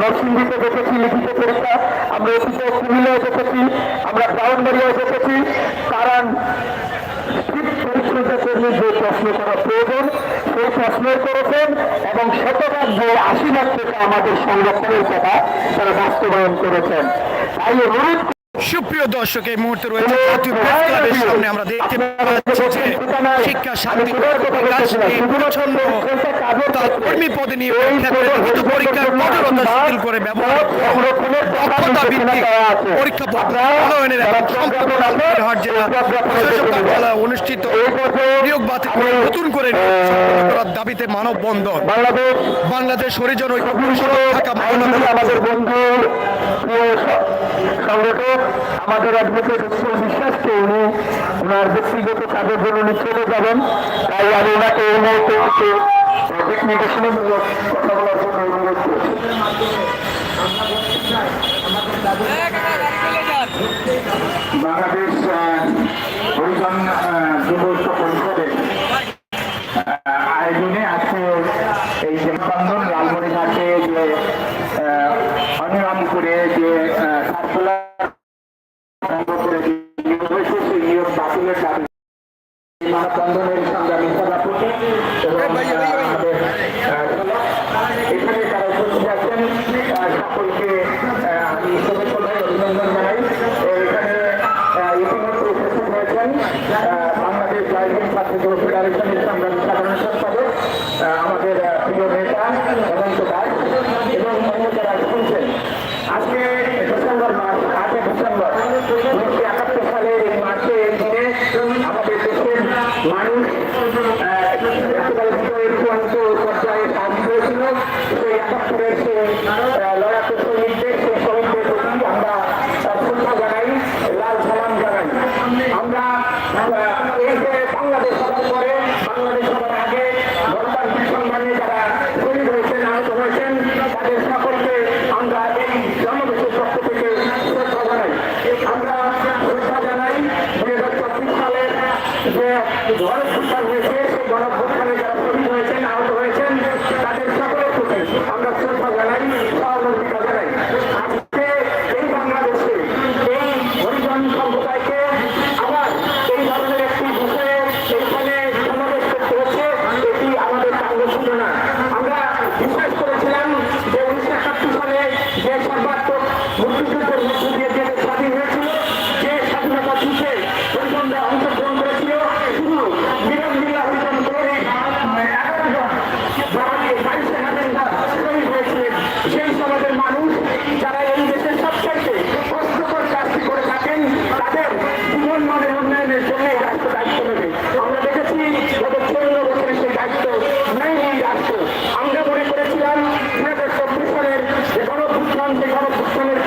নরসিংদীতে দেখেছি লিখিত পরীক্ষা আমরা অতীতে কুমিল্লায় দেখেছি, আমরা ব্রাউনবাড়িয়ায় দেখেছি। কারণ যে প্রয়োজন, সেই করেছেন এবং যে টাকা আমাদের সংরক্ষণের কথা তারা বাস্তবায়ন করেছেন। তাই অনুরোধ সুপ্রিয় দর্শক এই মুহূর্তে রয়েছে জাতীয় প্রেস ক্লাবের সামনে আমরা দেখতে পাচ্ছি যে শিক্ষা শান্তি বিকাশ প্রচ্ছন্ন তার কর্মী পদে নিয়ে পরীক্ষা করে লিখিত পরীক্ষার কঠোরতা শিথিল করে ব্যবহার দক্ষতা ভিত্তিক পরীক্ষা প্রণয়নের এবং সম্পূর্ণ জেলা প্রশাসক কার্যালয়ে অনুষ্ঠিত নিয়োগ বাতিল করে নতুন করে করার দাবিতে মানববন্ধন। বাংলাদেশ বাংলাদেশ হরিজন ঐক্য পরিষদ ঢাকা মহানগর আমাদের বন্ধু আমাদের বিশ্বাসকে উনি ওনার ব্যক্তিগত কাজের জন্য উনি চলে যাবেন তাই আমি ওনাকে বাংলাদেশ আহ, যুব পরিষদের আয়োজনে আজকে এই যে বন্ধন লালমনিরহাটে যে সংগ্রামী সভাপতি এবং মানুষ যে গণভুত্থান আমরা একটি বিষয়ে এইখানে এটি আমাদের কাঙ্গ ছিল না আমরা বিশ্বাস করেছিলাম যে উনিশশো একাত্তর সালে যে সর্বাত্মক মুক্তিযুদ্ধের মধ্য দিয়ে শান্তি গণপুত্রের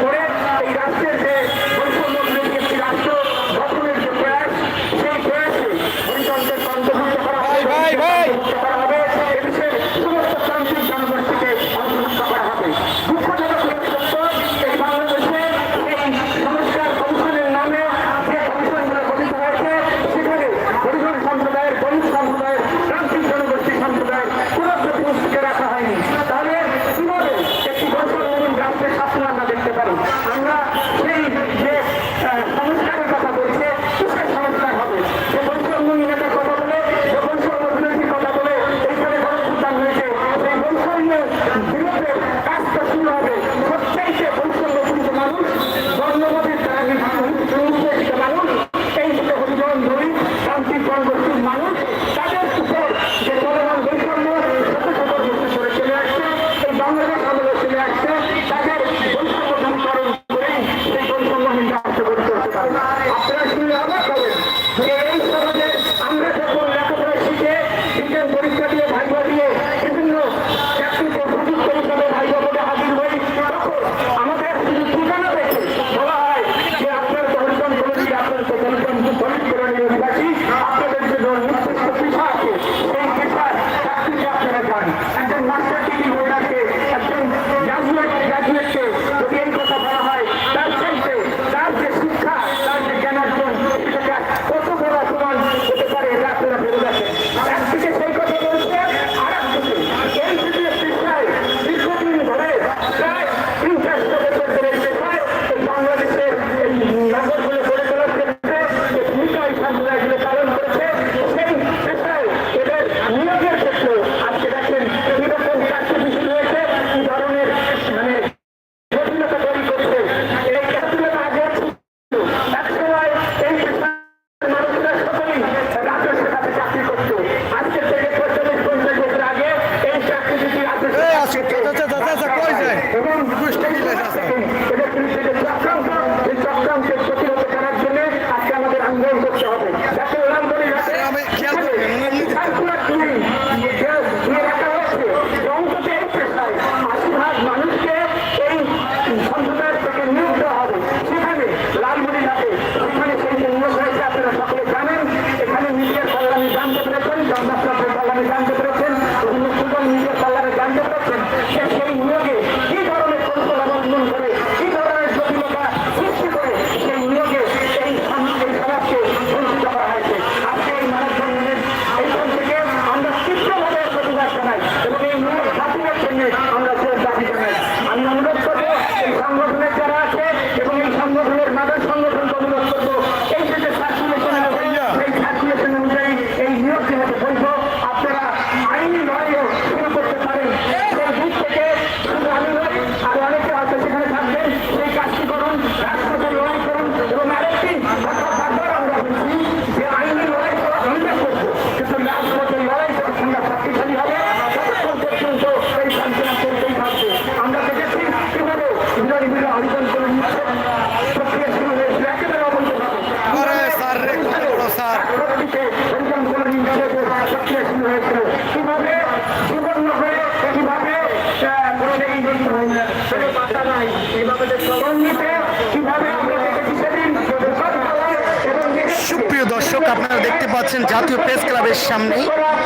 সুপ্রিয় দর্শক, আপনারা দেখতে পাচ্ছেন জাতীয় প্রেস ক্লাবের সামনে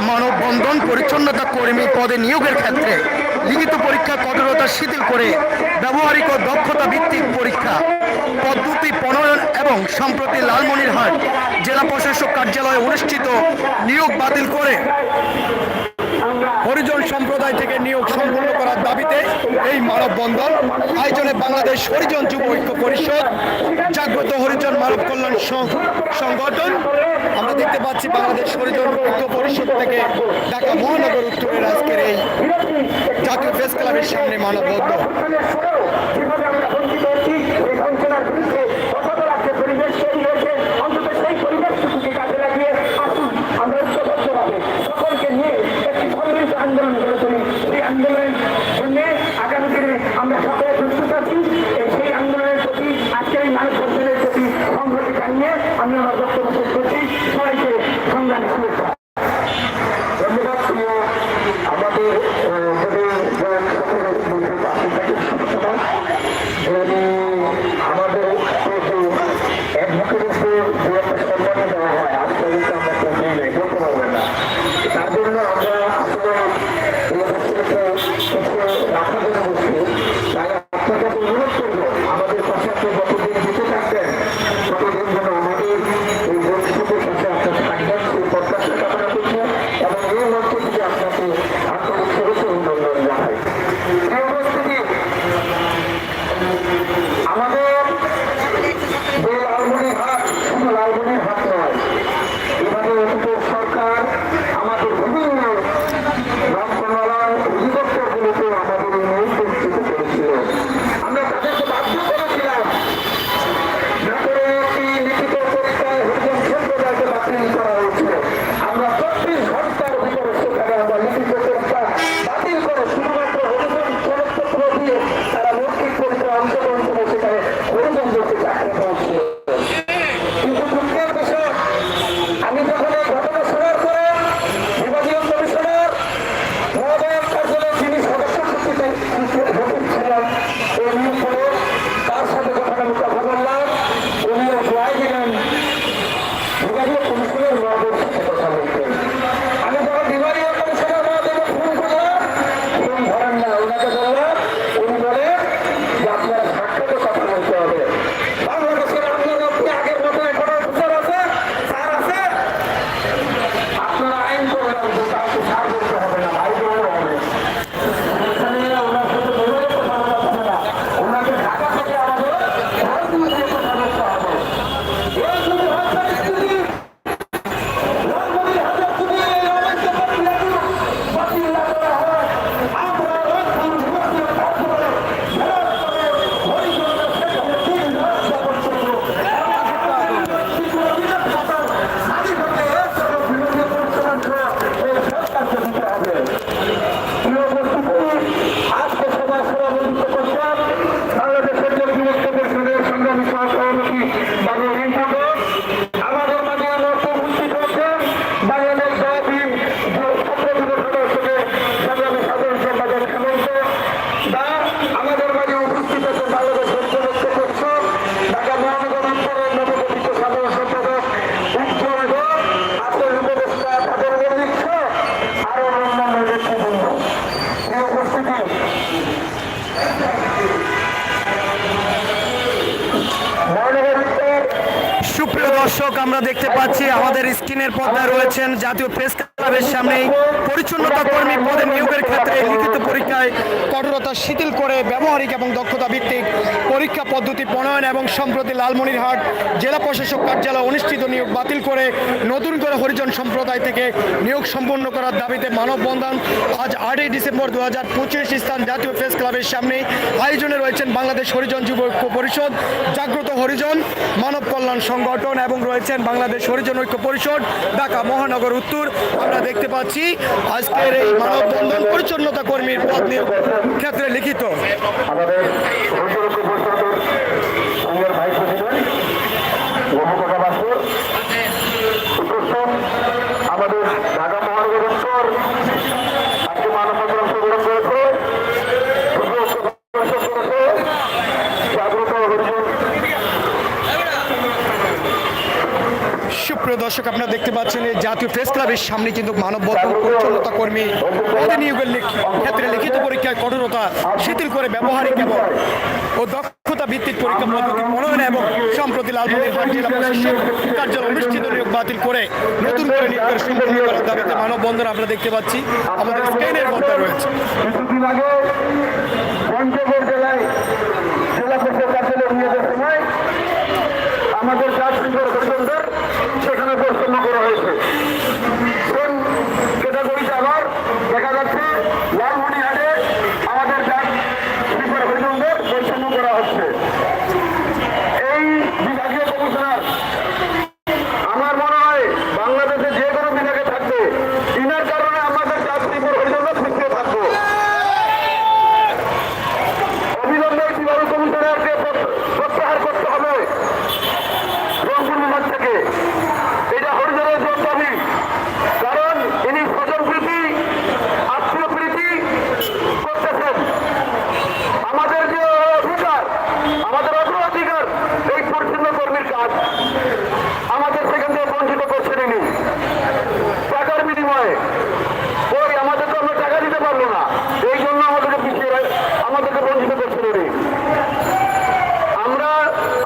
মানববন্ধন পরিচ্ছন্নতা কর্মী পদে নিয়োগের ক্ষেত্রে লিখিত পরীক্ষা কঠোরতা শিথিল করে ব্যবহারিক ও দক্ষতা ভিত্তিক পরীক্ষা, পদ্ধতি প্রণয়ন এবং সম্প্রতি লালমনিরহাট জেলা প্রশাসক কার্যালয়ে অনুষ্ঠিত নিয়োগ বাতিল করে হরিজন সম্প্রদায় থেকে নিয়োগ সম্পূর্ণ নেতৃত্বে এই মানববন্ধন আয়োজনে বাংলাদেশ হরিজন যুব ঐক্য পরিষদ, জাগ্রত হরিজন মানব কল্যাণ সংগঠন, আমরা দেখতে পাচ্ছি বাংলাদেশ হরিজন ঐক্য পরিষদ থেকে ঢাকা মহানগর উত্তরের আজকের এই জাতীয় প্রেস ক্লাবের সামনে মানববন্ধন আন্দোলন করে তুলি। সেই আন্দোলনের আমরা সকলে দর্শক আমরা দেখতে পাচ্ছি আমাদের স্ক্রিনের পর্দায় রয়েছেন জাতীয় প্রেস ক্লাবের সামনেই পরিচ্ছন্নতা কর্মী পদে নিয়োগের ক্ষেত্রে লিখিত পরীক্ষায় কঠোরতা শিথিল করে ব্যবহারিক এবং দক্ষতা ভিত্তিক পরীক্ষা পদ্ধতি প্রণয়ন এবং সম্প্রতি লালমনিরহাট জেলা প্রশাসক কার্যালয় অনুষ্ঠিত নিয়োগ বাতিল করে নতুন করে হরিজন সম্প্রদায় থেকে নিয়োগ সম্পন্ন করার দাবিতে মানববন্ধন আজ আটই ডিসেম্বর দু হাজার পঁচিশ স্থান জাতীয় প্রেস ক্লাবের সামনে আয়োজনে রয়েছেন বাংলাদেশ হরিজন যুব ঐক্য পরিষদ, জাগ্রত হরিজন, মানব কল্যাণ সংগঠন এবং রয়েছেন বাংলাদেশ হরিজন ঐক্য পরিষদ, ঢাকা মহানগর উত্তর। আমরা দেখতে পাচ্ছি আজকের এই মানববন্ধন পরিচ্ছন্নতা কর্মীর পদ নিয়োগ ক্ষেত্রে লিখিত আমাদের হরিজনক পরিষদের সিনিয়র ভাইস প্রেসিডেন্ট রঘুকথা বাসুর উপস্থিত আমাদের ঢাকা মহানগর উত্তর আজকে মানববন্ধন অংশগ্রহণ করেছে যুব ঐক্য পরিষদ করেছে জাগ্রত হরিজন সুপ্রিয় দর্শক, আপনারা দেখতে পাচ্ছেন এই জাতীয় প্রেস ক্লাবের সামনে কিন্তু মানববন্ধন পরিচ্ছন্নতা কর্মী পদে নিয়োগের ক্ষেত্রে লিখিত পরীক্ষায় কঠোরতা শিথিল করে ব্যবহারিক এবং ও দক্ষতা ভিত্তিক পরীক্ষা পদ্ধতি প্রণয়ন এবং সম্প্রতি লালমনিরহাট জেলা প্রশাসক কার্যালয় অনুষ্ঠিত নিয়োগ বাতিল করে নতুন করে নিয়োগের সম্পন্ন করার দাবিতে মানববন্ধন আমরা দেখতে পাচ্ছি। আমাদের স্ক্রিনের মধ্যে রয়েছে। জেলায় জেলা পরিষদ কার্যালয়ে নিয়োগের সময় আমাদের হরিজনদের সেখানে পরিচ্ছন্ন করা হয়েছে সেম ক্যাটাগরিতে আবার দেখা যাচ্ছে লালমনিহাটে আমাদের জাত সুন্দর হরিজনদের পরিচ্ছন্ন করা হচ্ছে এই বিভাগীয় কমিশনার আমার মনে হয় বাংলাদেশে যে কোনো বিভাগে থাকবে ইনার কারণে আমাদের চাকরি করে হরিজনরা পিছিয়ে থাকব অবিলম্বে কীভাবে কমিশনারকে প্রত- প্রত্যাহার করতে হবে রংপুর বিভাগ থেকে এটা হরিজনের জোর দাবি কারণ ইনি স্বজন প্রীতি আত্মীয় প্রীতি করতেছেন আমাদের যে অধিকার আমাদের অগ্রাধিকার এই পরিচ্ছন্ন কর্মীর কাজ আমাদের সেখান থেকে বঞ্চিত করছেন ইনি টাকার বিনিময়ে ওই আমাদের তো আমরা টাকা দিতে পারব না এই জন্য আমাদেরকে পিছিয়ে রা- আমাদেরকে বঞ্চিত করছেন উনি আমরা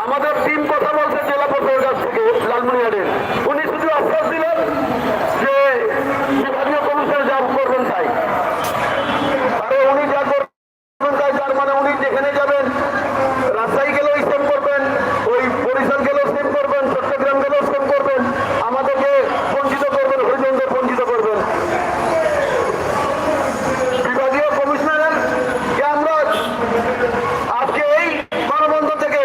আমাদের টিম কথা বলছে জেলা পরিষদের কাছ থেকে লালমনিহাটের উনি শুধু আশ্বাস দিলেন যে বিভাগীয় কমিশনে যা করবেন তাই আরে উনি যা করবেন তাই তার মানে উনি যেখানে যাবেন রাজশাহী গেলেও সেম করবেন ওই বরিশাল গেলেও সেম করবেন চট্টগ্রাম গেলেও সেম করবেন আমাদেরকে বঞ্চিত করবেন হরিজনদের বঞ্চিত করবেন বিভাগীয় কমিশনারের কে আমরা আজকে এই মানববন্ধন থেকে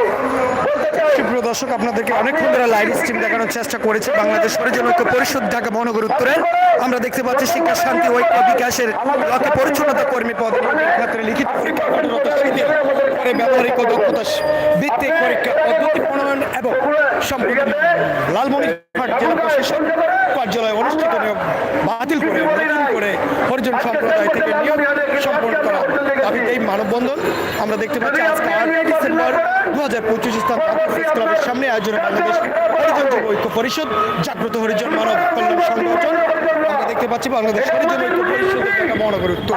বলতে চাই সুপ্রিয় দর্শক, আপনাদেরকে অনেকক্ষণ ধরে লাইভ স্ট্রিম দেখানোর চেষ্টা করেছে। বাংলাদেশ হরিজন ঐক্য পরিষদ ঢাকা মহানগর উত্তরের। আমরা দেখতে পাচ্ছি শিক্ষা, শান্তি ঐক্য বিকাশের লক্ষ্যে পরিচ্ছন্নতা কর্মী পদ ক্ষেত্রে লিখিত পরীক্ষা ব্যবহারিক দক্ষতা ভিত্তিক পরীক্ষা পদ্ধতি প্রণয়ন এবং সম্প্রতি লালমনিরহাট জেলা প্রশাসন কার্যালয়ে অনুষ্ঠিত নিয়োগ বাতিল করে করে হরিজন সম্প্রদায় থেকে নিয়োগ সম্পন্ন করা এই মানববন্ধন আমরা দেখতে পাচ্ছি আজকে আট ডিসেম্বর দু হাজার পঁচিশ স্থান প্রেস ক্লাবের সামনে আয়োজনে বাংলাদেশ হরিজন যুব ঐক্য পরিষদ জাগ্রত হরিজন মানব কল্যাণ সংগঠন। আমরা দেখতে পাচ্ছি বাংলাদেশ হরিজন ঐক্য পরিষদের ঢাকা মহানগর উত্তর।